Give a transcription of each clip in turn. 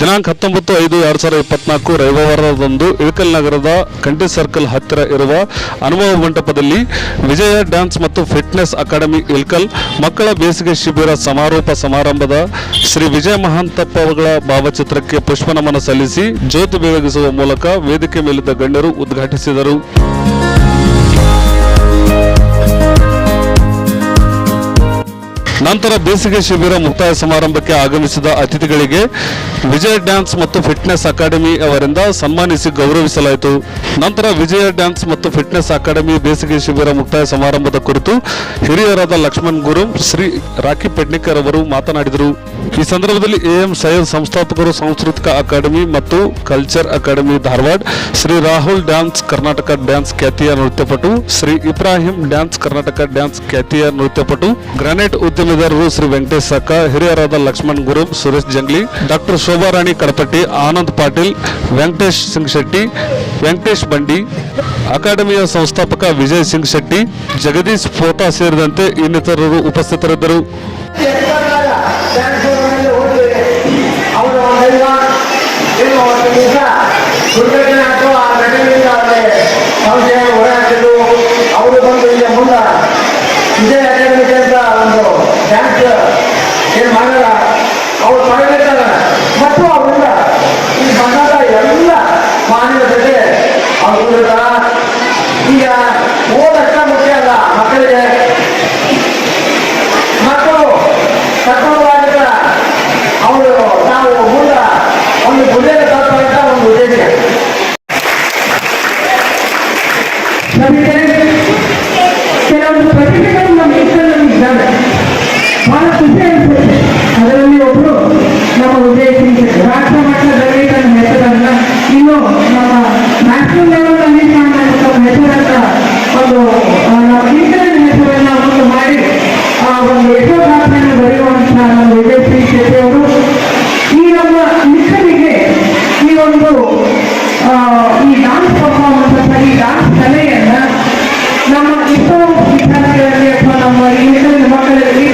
ದಿನಾಂಕ ಹತ್ತೊಂಬತ್ತು ಐದು ಎರಡು ಸಾವಿರದ ಇಪ್ಪತ್ನಾಲ್ಕು ರವಿವಾರದಂದು ಇಳಕಲ್ ನಗರದ ಕಂಟಿ ಸರ್ಕಲ್ ಹತ್ತಿರ ಇರುವ ಅನುಭವ ಮಂಟಪದಲ್ಲಿ ವಿಜಯ ಡ್ಯಾನ್ಸ್ ಮತ್ತು ಫಿಟ್ನೆಸ್ ಅಕಾಡೆಮಿ ಇಳಕಲ್ ಮಕ್ಕಳ ಬೇಸಿಗೆ ಶಿಬಿರ ಸಮಾರೋಪ ಸಮಾರಂಭದ ಶ್ರೀ ವಿಜಯ ಮಹಾಂತಪ್ಪಗಳ ಭಾವಚಿತ್ರಕ್ಕೆ ಪುಷ್ಪನಮನ ಸಲ್ಲಿಸಿ ಜ್ಯೋತಿ ಬೆಳಗಿಸುವ ಮೂಲಕ ವೇದಿಕೆ ಮೇಲಿದ್ದ ಗಣ್ಯರು ಉದ್ಘಾಟಿಸಿದರು. ನಂತರ ಬೇಸಿಗೆ ಶಿಬಿರ ಮುಕ್ತಾಯ ಸಮಾರಂಭಕ್ಕೆ ಆಗಮಿಸಿದ ಅತಿಥಿಗಳಿಗೆ ವಿಜಯ ಡ್ಯಾನ್ಸ್ ಮತ್ತು ಫಿಟ್ನೆಸ್ ಅಕಾಡೆಮಿ ಅವರಿಂದ ಸನ್ಮಾನಿಸಿ ಗೌರವಿಸಲಾಯಿತು. ನಂತರ ವಿಜಯ ಡ್ಯಾನ್ಸ್ ಮತ್ತು ಫಿಟ್ನೆಸ್ ಅಕಾಡೆಮಿ ಬೇಸಿಗೆ ಶಿಬಿರ ಮುಕ್ತಾಯ ಸಮಾರಂಭದ ಕುರಿತು ಹಿರಿಯರಾದ ಲಕ್ಷ್ಮಣ್ ಗುರು, ಶ್ರೀ ರಾಕಿ ಪೆಡ್ನಿಕರ್ ಅವರು ಮಾತನಾಡಿದರು. ಈ ಸಂದರ್ಭದಲ್ಲಿ ಎಎಂ ಸೈಯದ್ ಸಂಸ್ಥಾಪಕರು ಸಾಂಸ್ಕೃತಿಕ ಅಕಾಡೆಮಿ ಮತ್ತು culture academy Dharwad, Shri Rahul dance Karnataka dance ಖ್ಯಾತಿಯ ನೃತ್ಯಪಟು, ಶ್ರೀ ಇಬ್ರಾಹಿಂ ಡ್ಯಾನ್ಸ್ ಕರ್ನಾಟಕ ಡ್ಯಾನ್ಸ್ ಖ್ಯಾತಿಯ ನೃತ್ಯಪಟು, ಗ್ರಾನೈಟ್ ಉದ್ಯಮಿದಾರರು ಶ್ರೀ ವೆಂಕಟೇಶ್ ಸಕ್ಕ ಹಿರಿಯರಾದ ಲಕ್ಷ್ಮಣ್ ಗುರು, ಸುರೇಶ್ ಜಂಗ್ಲಿ, ಡಾಕ್ಟರ್ ಶೋಭಾರಾಣಿ ಕಡಪಟ್ಟಿ, ಆನಂದ್ ಪಾಟೀಲ್, ವೆಂಕಟೇಶ್ ಸಿಂಗ್ ಶೆಟ್ಟಿ, ವೆಂಕಟೇಶ್ ಬಂಡಿ, ಅಕಾಡೆಮಿಯ ಸಂಸ್ಥಾಪಕ ವಿಜಯ್ ಸಿಂಗ್ ಶೆಟ್ಟಿ, ಜಗದೀಶ್ ಫೋಟಾ ಸೇರಿದಂತೆ ಇನ್ನಿತರರು ಉಪಸ್ಥಿತರಿದ್ದರು. ನಮ್ಮ ನ್ಯಾಷನಲ್ ಹೆಸರನ್ನ ಒಂದು ನಮ್ಮ ಇಂಟರ್ನೆಟ್ ಹೆಸರನ್ನ ಒಂದು ಮಾಡಿ, ಆ, ಒಂದು ಯಶೋಗಾಥೆಯನ್ನು ಬರೆಯುವಂತಹ ನಮ್ಮ ವಿಜಯ್ ಸಿಂಗ್ ಶೆಟ್ಟಿ ಅವರು ಈ ನಮ್ಮ ಈ ಒಂದು ಈ ಡಾನ್ಸ್ ಪರ್ಫಾರ್ಮೆನ್ಸ್ ಅಥವಾ ಈ ಡಾನ್ಸ್ ಕಲೆಯನ್ನ ನಮ್ಮ ಎಷ್ಟೋ ವಿದ್ಯಾರ್ಥಿಗಳಲ್ಲಿ ಅಥವಾ ನಮ್ಮ ಈ ಮಕ್ಕಳಲ್ಲಿ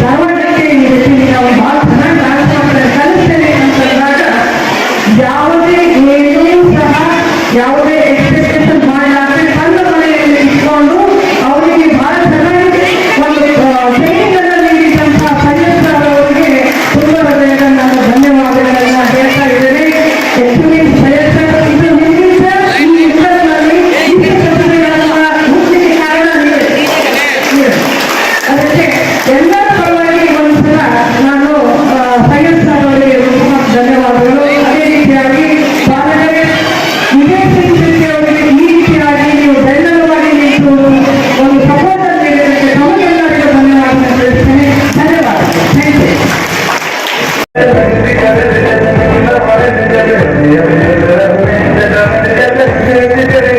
ಧಾರವಾಡಕ್ಕೆ ನಾವು ಬಹಳ ಚೆನ್ನಾಗಿ ಅಂತಂದಾಗ ಯಾವುದೇ ಸಹ ಯಾವುದೇ ಎಕ್ಸ್ಪೆಕ್ಟೇಷನ್ ಮಾಡಲಾದ್ರೆ ತನ್ನ ಮನೆಯಲ್ಲಿ ಇಟ್ಕೊಂಡು ಅವರಿಗೆ ಬಹಳ ಚೆನ್ನಾಗಿ ಒಂದು ಟ್ರೈನಿಂಗ್ ಅನ್ನು ನೀಡಿದಂತಹ ಅವರಿಗೆ ತುಂಬ ಹೃದಯದ ನಾನು ಧನ್ಯವಾದಗಳನ್ನ ಕಾರಣ ನೀವೇ. ಅದಕ್ಕೆ ಎಲ್ಲರ Thank you.